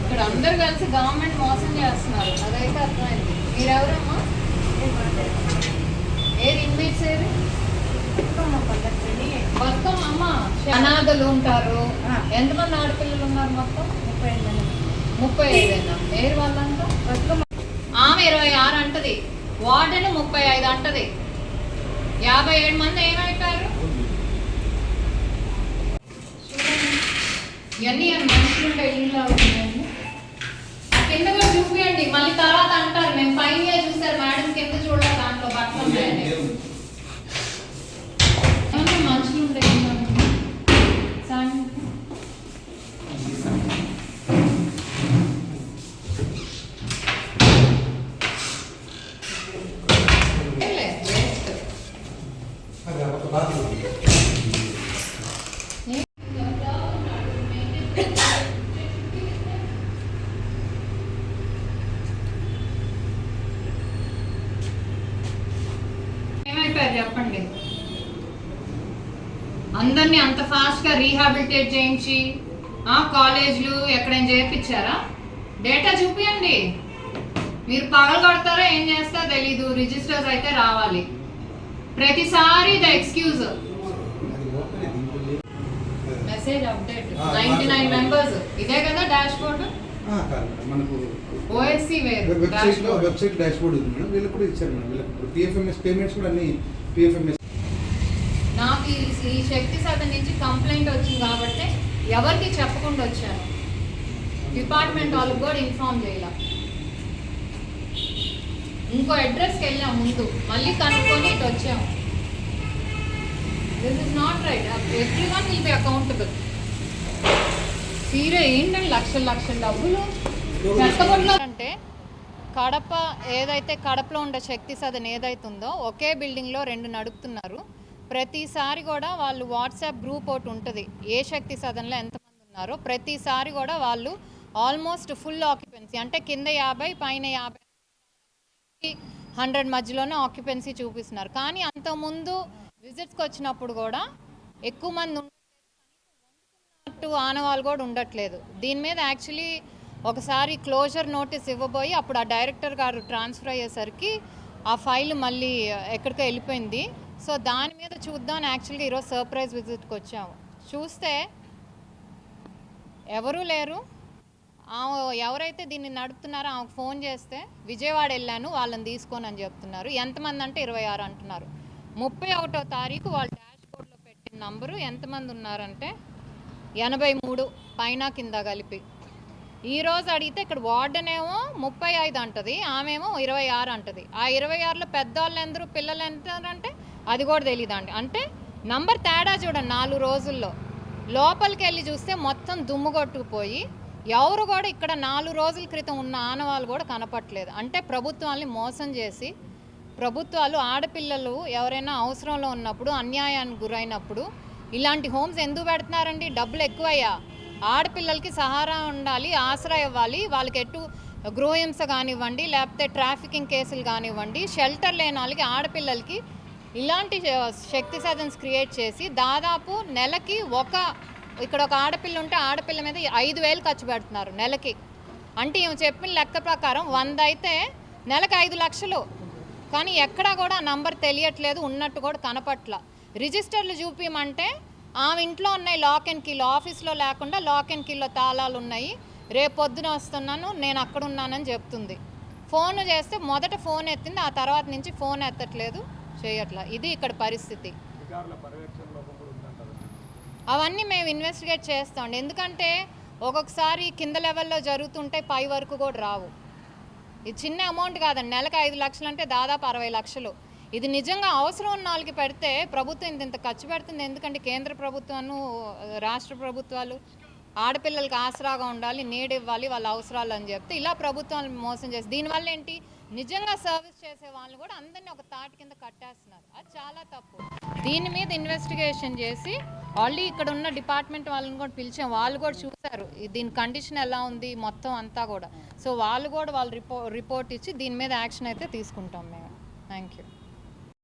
ఇక్కడ అందరు కలిసి గవర్నమెంట్ మోసం చేస్తున్నారు. అదైతే అర్థమైంది. మీరెవరమ్మా? ఏది ఇన్మేట్స్ ఏది? మొత్తం అమ్మ. అనాథలు ఉంటారు. ఎంతమంది ఆడపిల్లలు ఉన్నారు మొత్తం? ముప్పై ఐదేనా? ఏరు వాళ్ళంతా? ఆమె ఇరవై ఆరు అంటది. వార్డెన్ ముప్పై ఐదు అంటది. యాభై ఏడు మంది ఏమైపోయారు? ఇవన్నీ మనుషులు ఉండే ఇల్లు అవుతున్నాయండి ఆ కింద కూడా చూపియండి. మళ్ళీ తర్వాత అంటారు. మేము పైన చూసారు మేడం కింద చూడలేదు దాంట్లో బట్టలు ఉన్నాయని. ఏమన్నా మనుషులు ఉండే ఇల్లు అవుతుంది? సాయం- లే, waste. ఏమైపోయారు చెప్పండి. అందరినీ అంత ఫాస్ట్గా రీహాబిలిటేట్ చేయించి ఆ కాలేజీలు ఎక్కడైనా చేర్పించారా డేటా చూపియండి. మీరు పగలు కొడతారో ఏం చేస్తారో తెలీదు. రిజిస్టర్స్ అయితే రావాలి. ప్రతిసారి the excuse message update ninety nine members ఇదే కదా డాష్ బోర్డ్. మనకు ఓఎస్సి వేరు. వెబ్సైట్ డాష్లో బోర్డ్ వెబ్సైట్ డాష్ బోర్డ్ ఉంది మేడం. వీళ్ళకి కూడా ఇచ్చారు మేడం. వీళ్ళకి పిఎఫ్ఎంఎస్ పేమెంట్స్ కూడా అన్ని పిఎఫ్ఎంఎస్ నాకు ఈ- శక్తి సదన్ నుంచి కంప్లైంట్ వచ్చింది కాబట్టి ఎవరికి చెప్పకుండా వచ్చాను. డిపార్ట్మెంట్ వాళ్ళకి కూడా ఇన్ఫార్మ్ చేయాల. ఇంకో అడ్రస్కి వెళ్ళాం ముందు. మళ్ళీ కనుక్కొని ఇటు వచ్చాము. This is not right everyone will be accountable తీరే ఏంటండి లక్షల లక్షల డబ్బులు? చెత్తబడిలో అంటే కడప ఏదైతే కడపలో ఉండే శక్తి సదన్ ఏదైతే ఉందో ఒకే బిల్డింగ్లో రెండు నడుపుతున్నారు. ప్రతిసారి కూడా వాళ్ళు వాట్సాప్ గ్రూప్ ఒకటి ఉంటుంది. ఏ శక్తి సదన్లో ఎంతమంది ఉన్నారో ప్రతిసారి కూడా వాళ్ళు ఆల్మోస్ట్ ఫుల్ ఆక్యుపెన్సీ అంటే కింద యాభై పైన యాభై హండ్రెడ్ మధ్యలోనే ఆక్యుపెన్సీ చూపిస్తున్నారు. కానీ అంతకుముందు విజిట్స్కి వచ్చినప్పుడు కూడా ఎక్కువ మంది ఉన్నట్టు ఆనవాళ్ళు కూడా ఉండట్లేదు. దీని మీద యాక్చువల్లీ ఒకసారి క్లోజర్ నోటీస్ ఇవ్వబోయి అప్పుడు ఆ డైరెక్టర్ గారు ట్రాన్స్ఫర్ అయ్యేసరికి ఆ ఫైల్ మళ్ళీ ఎక్కడికో వెళ్ళిపోయింది. సో దాని మీద చూద్దాం యాక్చువల్గా ఈరోజు సర్ప్రైజ్ విజిట్కి వచ్చాము. చూస్తే ఎవరూ లేరు. ఆమె ఎవరైతే దీన్ని నడుపుతున్నారో ఆమెకు ఫోన్ చేస్తే విజయవాడ వెళ్ళాను వాళ్ళని తీసుకొని అని చెప్తున్నారు. ఎంతమంది అంటే ఇరవై ఆరు అంటున్నారు. ముప్పై ఒకటో తారీఖు వాళ్ళ డాష్ బోర్డ్లో పెట్టిన నంబరు ఎంతమంది ఉన్నారంటే ఎనభై మూడు పైన కింద కలిపి. ఈ రోజు అడిగితే ఇక్కడ వార్డెన్ ఏమో ముప్పై ఐదు అంటుంది ఆమెమో ఇరవై ఆరు అంటది. ఆ ఇరవై ఆరులో పెద్దవాళ్ళు ఎందరు పిల్లలు ఎంత అంటే అది కూడా తెలియదండి అంటే నంబర్ తేడా చూడండి నాలుగు రోజుల్లో. లోపలికి వెళ్ళి చూస్తే మొత్తం దుమ్ము కొట్టుకుపోయి ఎవరు కూడా ఇక్కడ నాలుగు రోజుల క్రితం ఉన్న ఆనవాళ్ళు కూడా కనపట్లేదు అంటే ప్రభుత్వాల్ని మోసం చేసి ప్రభుత్వాలు ఆడపిల్లలు ఎవరైనా అవసరంలో ఉన్నప్పుడు అన్యాయానికి గురైనప్పుడు ఇలాంటి హోమ్స్ ఎందుకు పెడుతున్నారండి? డబ్బులు ఎక్కువయ్యా. ఆడపిల్లలకి సహారా ఉండాలి ఆసరా ఇవ్వాలి వాళ్ళకి ఎటు గృహహింస కానివ్వండి లేకపోతే ట్రాఫికింగ్ కేసులు కానివ్వండి షెల్టర్ లేని వాళ్ళకి ఆడపిల్లలకి ఇలాంటి శక్తి సాధన్స్ క్రియేట్ చేసి దాదాపు నెలకి ఒక ఇక్కడ ఒక ఆడపిల్ల ఉంటే ఆడపిల్ల మీద ఐదు వేలు ఖర్చు పెడుతున్నారు నెలకి. అంటే ఈమె చెప్పిన లెక్క ప్రకారం వంద అయితే నెలకు ఐదు లక్షలు. కానీ ఎక్కడా కూడా నంబర్ తెలియట్లేదు ఉన్నట్టు కూడా కనపట్ల. రిజిస్టర్లు చూపించమంటే ఆమె ఇంట్లో ఉన్నాయి లాక్ అండ్ కీలో ఆఫీస్లో లేకుండా లాక్ అండ్ కీలో తాళాలు ఉన్నాయి రేపు పొద్దున వస్తున్నాను నేను అక్కడ ఉన్నానని చెప్తుంది. ఫోన్ చేస్తే మొదట ఫోన్ ఎత్తింది ఆ తర్వాత నుంచి ఫోన్ ఎత్తట్లేదు చేయట్లా. ఇది ఇక్కడ పరిస్థితి. అవన్నీ మేము ఇన్వెస్టిగేట్ చేస్తాం. ఎందుకంటే ఒక్కొక్కసారి కింద లెవెల్లో జరుగుతుంటే పై వరకు కూడా రావు. ఇది చిన్న అమౌంట్ కాదండి నెలకు ఐదు లక్షలు అంటే దాదాపు అరవై లక్షలు. ఇది నిజంగా అవసరం ఉన్న వాళ్ళకి పెడితే ప్రభుత్వం ఇంత ఇంత ఖర్చు పెడుతుంది. ఎందుకంటే కేంద్ర ప్రభుత్వాలు రాష్ట్ర ప్రభుత్వాలు ఆడపిల్లలకి ఆసరాగా ఉండాలి నీడ ఇవ్వాలి వాళ్ళ అవసరాలు అని చెప్తే ఇలా ప్రభుత్వాలు మోసం చేసి దీనివల్ల ఏంటి? నిజంగా సర్వీస్ చేసే వాళ్ళు కూడా అందరినీ ఒక తాటి కింద కట్టేస్తున్నారు. అది చాలా తప్పు. దీని మీద ఇన్వెస్టిగేషన్ చేసి ఆల్రెడీ ఇక్కడ ఉన్న డిపార్ట్మెంట్ వాళ్ళని కూడా పిలిచాం. వాళ్ళు కూడా చూశారు. దీని కండిషన్ ఎలా ఉంది మొత్తం అంతా కూడా. సో వాళ్ళు కూడా వాళ్ళు రిపో రిపోర్ట్ ఇచ్చి దీని మీద యాక్షన్ అయితే తీసుకుంటాం మేము. Thank you